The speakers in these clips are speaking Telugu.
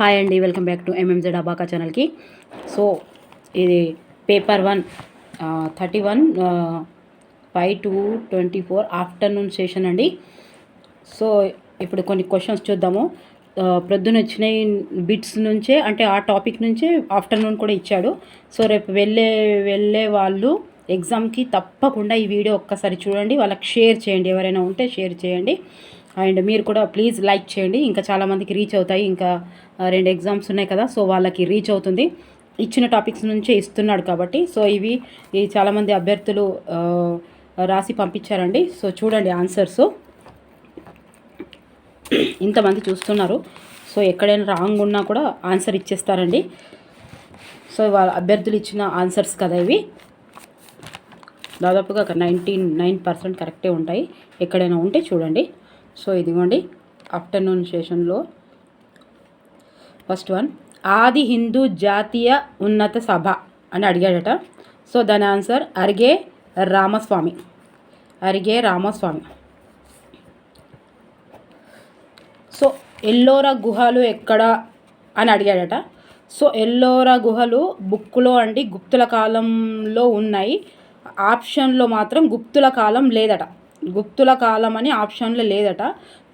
హాయ్ అండి వెల్కమ్ బ్యాక్ టు ఎంఎంజెడ్ అబాకా ఛానల్కి. సో ఇది paper one thirty one five two twenty four afternoon session అండి. సో ఇప్పుడు కొన్ని క్వశ్చన్స్ చూద్దాము. ప్రొద్దున వచ్చిన బిట్స్ నుంచే అంటే ఆ టాపిక్ నుంచే ఆఫ్టర్నూన్ కూడా ఇచ్చాడు. సో రేపు వెళ్ళే వెళ్ళే వాళ్ళు ఎగ్జామ్కి తప్పకుండా ఈ వీడియో ఒక్కసారి చూడండి. వాళ్ళకి షేర్ చేయండి. ఎవరైనా ఉంటే షేర్ చేయండి. అండ్ మీరు కూడా ప్లీజ్ లైక్ చేయండి. ఇంకా చాలామందికి రీచ్ అవుతాయి. ఇంకా రెండు ఎగ్జామ్స్ ఉన్నాయి కదా సో వాళ్ళకి రీచ్ అవుతుంది. ఇచ్చిన టాపిక్స్ నుంచే ఇస్తున్నాడు కాబట్టి సో ఇవి ఈ చాలామంది అభ్యర్థులు రాసి పంపించారండి. సో చూడండి ఆన్సర్స్. ఇంతమంది చూస్తున్నారు. సో ఎక్కడైనా రాంగ్ ఉన్నా కూడా ఆన్సర్ ఇచ్చేస్తారండి. సో వాళ్ళ అభ్యర్థులు ఇచ్చిన ఆన్సర్స్ కదా ఇవి. దాదాపుగా నైంటీ నైన్ పర్సెంట్ కరెక్టే ఉంటాయి. ఎక్కడైనా ఉంటే చూడండి. సో ఇదిగోండి ఆఫ్టర్నూన్ సెషన్లో. ఫస్ట్ వన్ ఆది హిందూ జాతీయ ఉన్నత సభ అని అడిగాడట. సో దాని ఆన్సర్ అరిగే రామస్వామి. అరిగే రామస్వామి. సో ఎల్లోరా గుహలు ఎక్కడ అని అడిగాడట. సో ఎల్లోరా గుహలు బుక్లో అండి గుప్తుల కాలంలో ఉన్నాయి. ఆప్షన్లో మాత్రం గుప్తుల కాలం లేదట. గుప్తుల కాలం అని ఆప్షన్లో లేదట.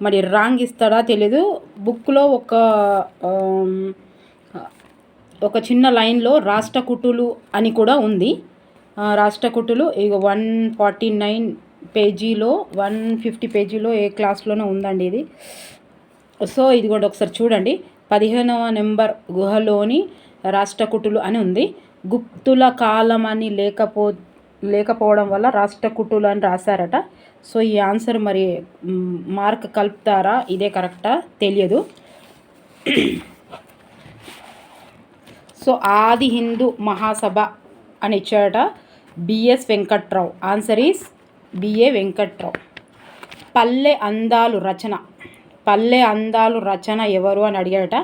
మరి రాంగ్ ఇస్తాడా తెలీదు. బుక్లో ఒక ఒక చిన్న లైన్లో రాష్ట్రకుటులు అని కూడా ఉంది. రాష్ట్రకుటులు ఇక వన్ ఫార్టీ నైన్ పేజీలో వన్ ఫిఫ్టీ పేజీలో ఏ క్లాస్లోనో ఉందండి ఇది. సో ఇది కూడా ఒకసారి చూడండి. పదిహేనవ నెంబర్ గుహలోని రాష్ట్రకుటులు అని ఉంది. గుప్తుల కాలం అని లేకపో లేకపోవడం వల్ల రాష్ట్రకుటులు అని రాశారట. సో ఈ ఆన్సర్ మరి మార్క్ కలుపుతారా? ఇదే కరెక్టా? తెలియదు. సో ఆది హిందూ మహాసభ అని ఇచ్చాడట B S Venkatrao. Answer is B A Venkatrao. Palle Andalu రచన. పల్లె అందాలు రచన ఎవరు అని అడిగాడట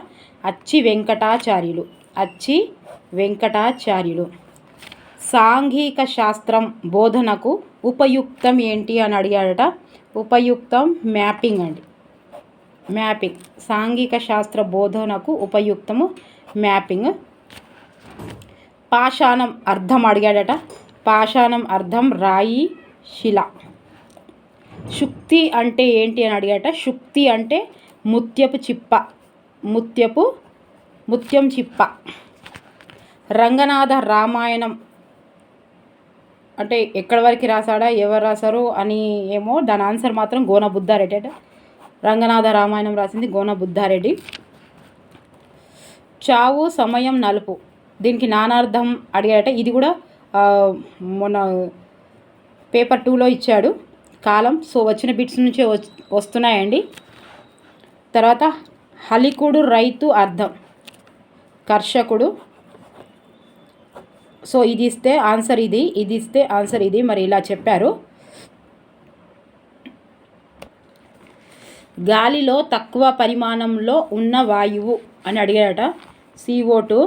అచ్చి వెంకటాచార్యులు. అచ్చి వెంకటాచార్యులు. సాంఘిక శాస్త్రం బోధనకు ఉపయుక్తం ఏంటి అని అడిగాడట. ఉపయుక్తం మ్యాపింగ్ అండి. మ్యాపింగ్. సాంఘిక శాస్త్ర బోధనకు ఉపయుక్తము మ్యాపింగ్. పాషాణం అర్థం అడిగాడట. పాషాణం అర్థం రాయి శిల. శుక్తి అంటే ఏంటి అని అడిగాట శుక్తి అంటే ముత్యపు చిప్ప. ముత్యపు ముత్యం చిప్ప. రంగనాథ రామాయణం అంటే ఎక్కడ వరకు రాశాడా ఎవరు రాశారు అని ఏమో దాని ఆన్సర్ మాత్రం గోన బుద్ధారెడ్డి అంటే. రంగనాథ రామాయణం రాసింది గోన బుద్ధారెడ్డి. చావు సమయం నలుపు. దీనికి నానార్థం అడిగాడట. ఇది కూడా మొన్న పేపర్ టూలో ఇచ్చాడు. కాలం సో వచ్చిన బిట్స్ నుంచే వస్తున్నాయండి. తర్వాత హలికుడు రైతు అర్థం. కర్షకుడు సో ఇది ఇస్తే ఆన్సర్ ఇది ఇది ఇస్తే ఆన్సర్ ఇది మరి ఇలా చెప్పారు. గాలిలో తక్కువ పరిమాణంలో ఉన్న వాయువు అని అడిగాడట సిఓ టూ.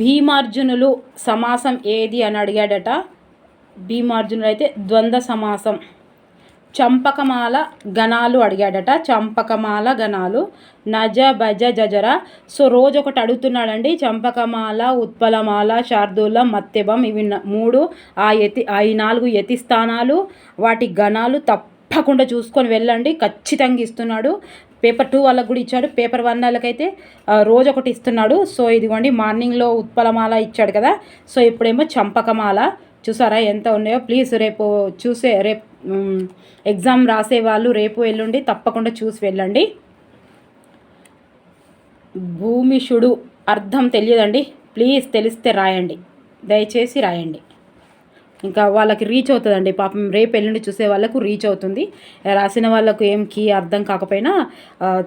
భీమార్జునులు సమాసం ఏది అని అడిగాడట భీమార్జునులు అయితే ద్వంద్వ సమాసం. చంపకమాల గణాలు అడిగాడట. చంపకమాల గణాలు. నజ భజ జజర. సో రోజు ఒకటి అడుగుతున్నాడండి చంపకమాల ఉత్పలమాల శార్దూల మత్తెబం ఇవి మూడు ఆ యతి ఆ ఈ నాలుగు యతి స్థానాలు వాటి గణాలు తప్పకుండా చూసుకొని వెళ్ళండి ఖచ్చితంగా ఇస్తున్నాడు. పేపర్ టూ వాళ్ళకు కూడా ఇచ్చాడు. పేపర్ వన్ వాళ్ళకైతే రోజు ఒకటి ఇస్తున్నాడు. సో ఇదిగోండి మార్నింగ్లో ఉత్పలమాల ఇచ్చాడు కదా. సో ఇప్పుడేమో చంపకమాల. చూసారా ఎంత ఉన్నాయో? ప్లీజ్ రేపు చూసే రేపు ఎగ్జామ్ రాసే వాళ్ళు రేపు ఎల్లుండి తప్పకుండా చూసి వెళ్ళండి. భూమిషుడు అర్థం తెలియదండి. ప్లీజ్ తెలిస్తే రాయండి. దయచేసి రాయండి. ఇంకా వాళ్ళకి రీచ్ అవుతుందండి. పాపం రేపు ఎల్లుండి చూసే వాళ్ళకు రీచ్ అవుతుంది. రాసిన వాళ్ళకు ఏం కీ అర్థం కాకపోయినా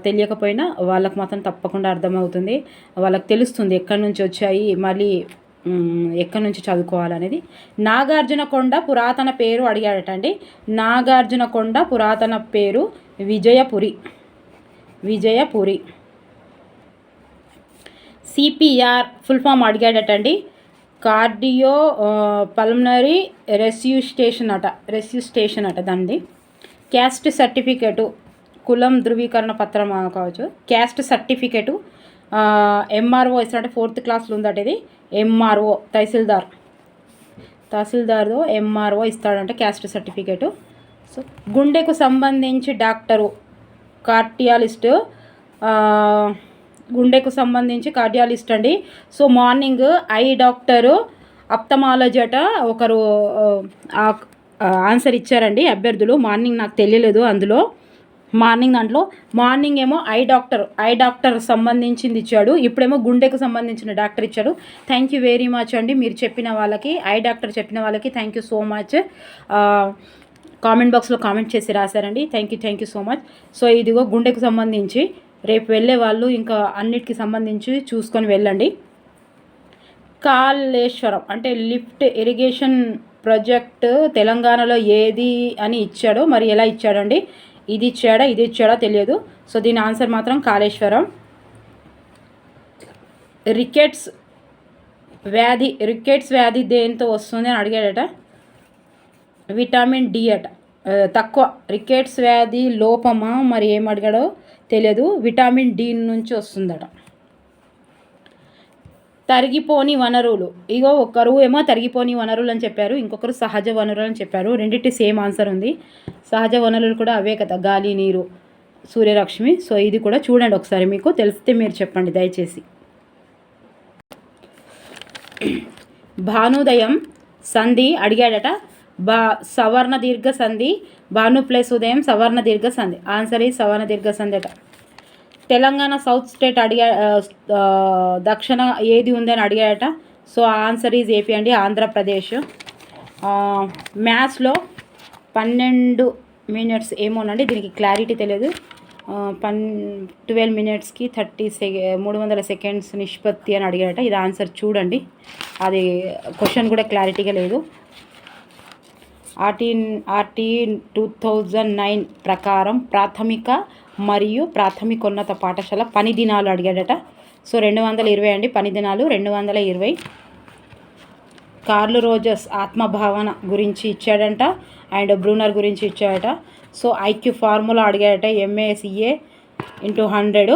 తెలియకపోయినా వాళ్ళకు మాత్రం తప్పకుండా అర్థమవుతుంది. వాళ్ళకి తెలుస్తుంది ఎక్కడి నుంచి వచ్చాయి మళ్ళీ ఎక్కడి నుంచి చదువుకోవాలనేది. నాగార్జున కొండ పురాతన పేరు అడిగాడట అండి నాగార్జున కొండ పురాతన పేరు Vijayapuri. Vijayapuri. CPR full form అడిగాడటండి. Cardio pulmonary rescue station అట రెస్యూ స్టేషన్ అట దాన్ని క్యాస్ట్ సర్టిఫికేటు కులం ధృవీకరణ పత్రం కావచ్చు. క్యాస్ట్ సర్టిఫికేటు ఎంఆర్ఓ ఇస్తారంటే ఫోర్త్ క్లాస్లో ఉందట ఇది. ఎంఆర్ఓ తహసీల్దార్. తహసీల్దార్ ఎంఆర్ఓ ఇస్తాడంటే క్యాస్ట్ సర్టిఫికేటు. సో గుండెకు సంబంధించి డాక్టరు కార్డియాలిస్ట్ గుండెకు సంబంధించి కార్డియాలిస్ట్ అండి. So morning eye doctor ophthalmology అట ఒకరు ఆన్సర్ ఇచ్చారండి అభ్యర్థులు. మార్నింగ్ నాకు తెలియలేదు అందులో. మార్నింగ్ దాంట్లో. మార్నింగ్ ఏమో ఐ డాక్టర్ ఐ డాక్టర్ సంబంధించింది ఇచ్చాడు. ఇప్పుడేమో గుండెకు సంబంధించిన డాక్టర్ ఇచ్చాడు. థ్యాంక్ యూ వెరీ మచ్ అండి. మీరు చెప్పిన వాళ్ళకి ఐ డాక్టర్ చెప్పిన వాళ్ళకి thank you so much comment బాక్స్లో కామెంట్ చేసి రాశారండి. Thank you thank you so much so ఇదిగో గుండెకు సంబంధించి రేపు వెళ్ళే వాళ్ళు ఇంకా అన్నిటికి సంబంధించి చూసుకొని వెళ్ళండి. కాళేశ్వరం అంటే లిఫ్ట్ ఇరిగేషన్ ప్రాజెక్ట్ తెలంగాణలో ఏది అని ఇచ్చాడో. మరి ఎలా ఇచ్చాడండి? ఇది ఇచ్చాడా ఇది ఇచ్చాడా తెలియదు. సో దీని ఆన్సర్ మాత్రం కాళేశ్వరం. రికెట్స్ వ్యాధి రికెట్స్ వ్యాధి దేనితో వస్తుంది అని అడిగాడట? విటమిన్ డి అట. తక్కువ. రికెట్స్ వ్యాధి లోపమా? మరి ఏం అడిగాడో తెలియదు. విటమిన్ డి నుంచి వస్తుందట. తరిగిపోని వనరులు. ఇగో ఒకరు ఏమో తరిగిపోని వనరులు అని చెప్పారు. ఇంకొకరు సహజ వనరులు అని చెప్పారు. రెండింటి సేమ్ ఆన్సర్ ఉంది. సహజ వనరులు కూడా అవే కదా. గాలి నీరు సూర్యరశ్మి. సో ఇది కూడా చూడండి ఒకసారి మీకు. తెలిస్తే మీరు చెప్పండి దయచేసి. భానుదయం సంధి అడిగాడట. బా సవర్ణ దీర్ఘ సంధి. భాను ప్లస్ ఉదయం సవర్ణ దీర్ఘ సంధి. ఆన్సర్ ఈ సవర్ణ దీర్ఘ సంధి అట. తెలంగాణ సౌత్ స్టేట్ అడిగా దక్షిణ ఏది ఉందని అడిగాడట సో ఆన్సర్ ఈజ్ ఏపీ అండి ఆంధ్రప్రదేశ్. మ్యాథ్స్లో పన్నెండు మినిట్స్ ఏమోనండి దీనికి క్లారిటీ తెలియదు. పన్ ట్వెల్వ్ మినిట్స్కి థర్టీ సెకె మూడు వందల సెకండ్స్ నిష్పత్తి అని అడిగారట. ఇది ఆన్సర్ చూడండి. అది క్వశ్చన్ కూడా క్లారిటీగా లేదు. RT RT two thousand nine ప్రకారం ప్రాథమిక మరియు ప్రాథమికోన్నత పాఠశాల పని దినాలు అడిగాడట. సో రెండు వందల ఇరవై అండి పని దినాలు. రెండు వందల ఇరవై కార్లు రోజర్స్ ఆత్మభావన గురించి ఇచ్చాడంట అండ్ బ్రూనర్ గురించి ఇచ్చాడట. So IQ formula అడిగాడట. M A C A into hundred.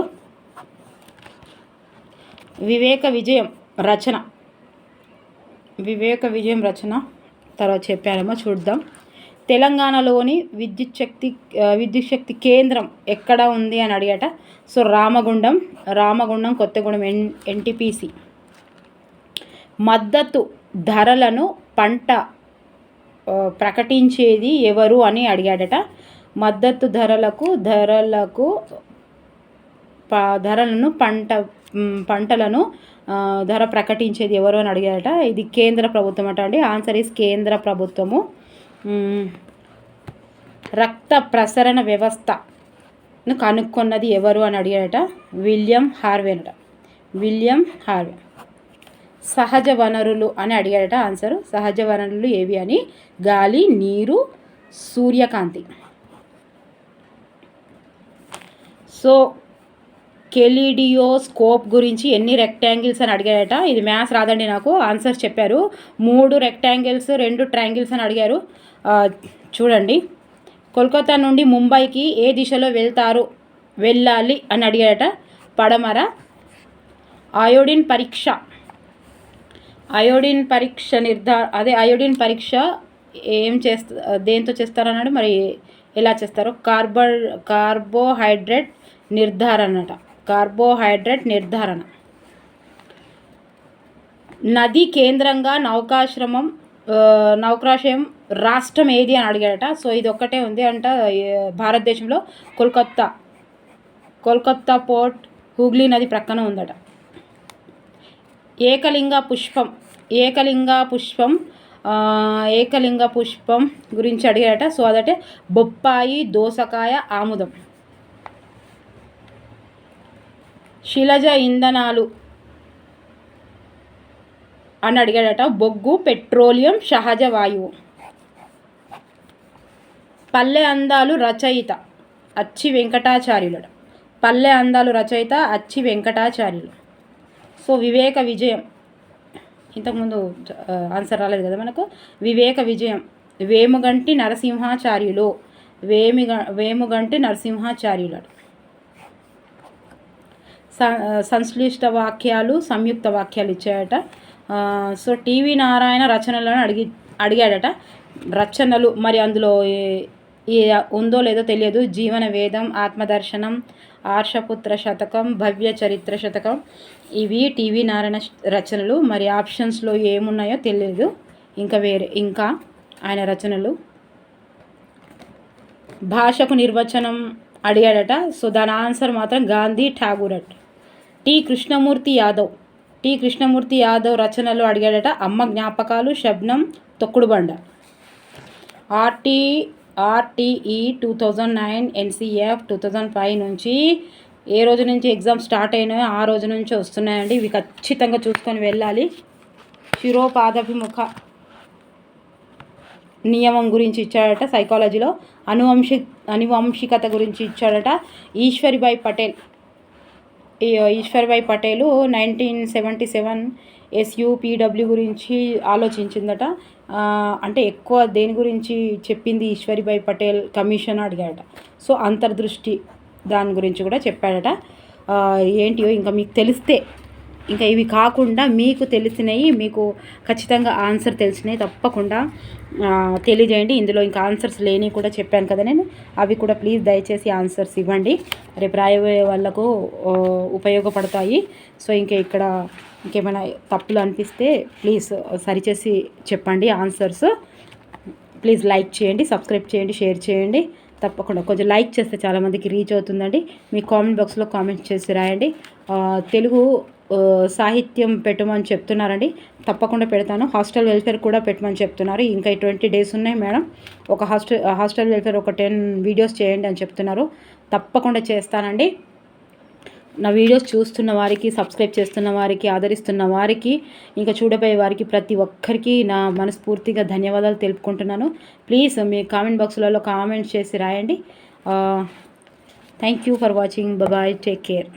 Viveka Vijayam రచన. వివేక విజయం రచన. తర్వాత చెప్పారేమో చూద్దాం. తెలంగాణలోని విద్యుత్ శక్తి విద్యుత్ శక్తి కేంద్రం ఎక్కడ ఉంది అని అడిగట. So Ramagundam Ramagundam Kothagudem N NTPC. మద్దతు ధరలను పంట ప్రకటించేది ఎవరు అని అడిగాడట. మద్దతు ధరలకు ధరలకు ప- ధరలను పంట పంటలను ధర ప్రకటించేది ఎవరు అని అడిగారట. ఇది కేంద్ర ప్రభుత్వం అట అండి. ఆన్సర్ ఈస్ కేంద్ర ప్రభుత్వము. రక్త ప్రసరణ వ్యవస్థను కనుక్కున్నది ఎవరు అని అడిగాడట విలియం హార్వే అట. William Harvey. సహజ వనరులు అని అడిగాడట ఆన్సర్ సహజ వనరులు ఏవి అని? గాలి నీరు సూర్యకాంతి. సో కెలిడియోస్కోప్ గురించి ఎన్ని రెక్టాంగిల్స్ అని అడిగాడట ఇది మ్యాథ్స్ రాదండి నాకు. ఆన్సర్ చెప్పారు. మూడు రెక్టాంగిల్స్ రెండు ట్రాంగిల్స్ అని అడిగారు. చూడండి. కోల్కతా నుండి ముంబైకి ఏ దిశలో వెళ్తారు? వెళ్ళాలి అని అడిగాడట పడమర. అయోడిన్ పరీక్ష. అయోడిన్ పరీక్ష నిర్ధార అదే అయోడిన్ పరీక్ష ఏం చేస్తా దేంతో చేస్తారన్నాడు? మరి ఎలా చేస్తారు? కార్బో కార్బోహైడ్రేట్ నిర్ధారణట కార్బోహైడ్రేట్ నిర్ధారణ. నది కేంద్రంగా నౌకాశ్రమం నౌకాశ్రయం రాష్ట్రం ఏది అని అడిగాడట సో ఇది ఒక్కటే ఉంది అంట భారతదేశంలో కోల్కత్తా. కోల్కత్తా పోర్ట్ హూగ్లీ నది ప్రక్కన ఉందట. ఏకలింగ పుష్పం ఏకలింగ పుష్పం ఏకలింగ పుష్పం గురించి అడిగాడట సో అదటే బొప్పాయి దోసకాయ ఆముదం. శిలజ ఇంధనాలు అని అడిగాడట. బొగ్గు పెట్రోలియం సహజ వాయువు. పల్లె అందాలు రచయిత అచ్చి వెంకటాచార్యులడు పల్లె అందాలు రచయిత అచ్చి వెంకటాచార్యులు. సో వివేక విజయం. ఇంతకుముందు ఆన్సర్ రాలేదు కదా మనకు? వివేక విజయం. వేముగంటి నరసింహాచార్యులు. వేమిగ వేముగంటి నరసింహాచార్యులడు సంశ్లిష్ట వాక్యాలు సంయుక్త వాక్యాలు ఇచ్చాయట. సో టీవీ నారాయణ రచనలను అడిగి అడిగాడట. రచనలు మరి అందులో ఏ- ఏ ఉందో లేదో తెలియదు. జీవన వేదం ఆత్మదర్శనం ఆర్షపుత్ర శతకం భవ్య చరిత్ర శతకం. ఇవి టీవీ నారాయణ రచనలు. మరి ఆప్షన్స్లో ఏమున్నాయో తెలియదు. ఇంకా వేరే ఇంకా ఆయన రచనలు. భాషకు నిర్వచనం అడిగాడట. సో దాని ఆన్సర్ మాత్రం గాంధీ ఠాగూర్ అట్ టి కృష్ణమూర్తి యాదవ్. టి కృష్ణమూర్తి యాదవ్ రచనలు అడిగాడట అమ్మ జ్ఞాపకాలు Shabnam Tokkudubanda. RT RTE two thousand nine NCF two thousand five నుంచి ఏ రోజు నుంచి ఎగ్జామ్ స్టార్ట్ అయినాయో ఆ రోజు నుంచి వస్తున్నాయండి. ఇవి ఖచ్చితంగా చూసుకొని వెళ్ళాలి. శిరోపాదభిముఖ నియమం గురించి ఇచ్చాడట సైకాలజీలో అనువంశి అనువంశికత గురించి ఇచ్చాడట Ishwaribai Patel. Ishwarbhai Patel nineteen seventy seven SUPW గురించి ఆలోచించిందట. అంటే ఎక్కువ దేని గురించి చెప్పింది ఈశ్వరిబాయ్ పటేల్ కమిషన్ అడిగాడట సో అంతర్దృష్టి దాని గురించి కూడా చెప్పాడట. ఏంటియో ఇంకా మీకు తెలిస్తే ఇంకా ఇవి కాకుండా మీకు తెలిసినవి మీకు ఖచ్చితంగా ఆన్సర్ తెలిసినవి తప్పకుండా తెలియజేయండి. ఇందులో ఇంకా ఆన్సర్స్ లేని కూడా చెప్పాను కదా నేను. అవి కూడా ప్లీజ్ దయచేసి ఆన్సర్స్ ఇవ్వండి. రేపు రాయబోయే వాళ్ళకు ఉపయోగపడతాయి. సో ఇంకా ఇక్కడ ఇంకేమైనా తప్పులు అనిపిస్తే ప్లీజ్ సరిచేసి చెప్పండి ఆన్సర్స్. ప్లీజ్ లైక్ చేయండి సబ్స్క్రైబ్ చేయండి షేర్ చేయండి. తప్పకుండా కొంచెం లైక్ చేస్తే చాలామందికి రీచ్ అవుతుందండి. మీ కామెంట్ బాక్స్లో కామెంట్ చేసి రాయండి. తెలుగు సాహిత్యం పెట్టమని చెప్తున్నారండి. తప్పకుండా పెడతాను. హాస్టల్ వెల్ఫేర్ కూడా పెట్టమని చెప్తున్నారు. ఇంకా ట్వంటీ డేస్ ఉన్నాయి మేడం. ఒక హాస్టల్ హాస్టల్ వెల్ఫేర్ ఒక టెన్ వీడియోస్ చేయండి అని చెప్తున్నారు. తప్పకుండా చేస్తానండి. నా వీడియోస్ చూస్తున్న వారికి సబ్స్క్రైబ్ చేస్తున్న వారికి ఆదరిస్తున్న వారికి ఇంకా చూడబోయే వారికి ప్రతి ఒక్కరికి నా మనస్ఫూర్తిగా ధన్యవాదాలు తెలుపుకుంటున్నాను. ప్లీజ్ మీ కామెంట్ బాక్స్లలో కామెంట్ చేసి రాయండి. Thank you for watching. Bye take care.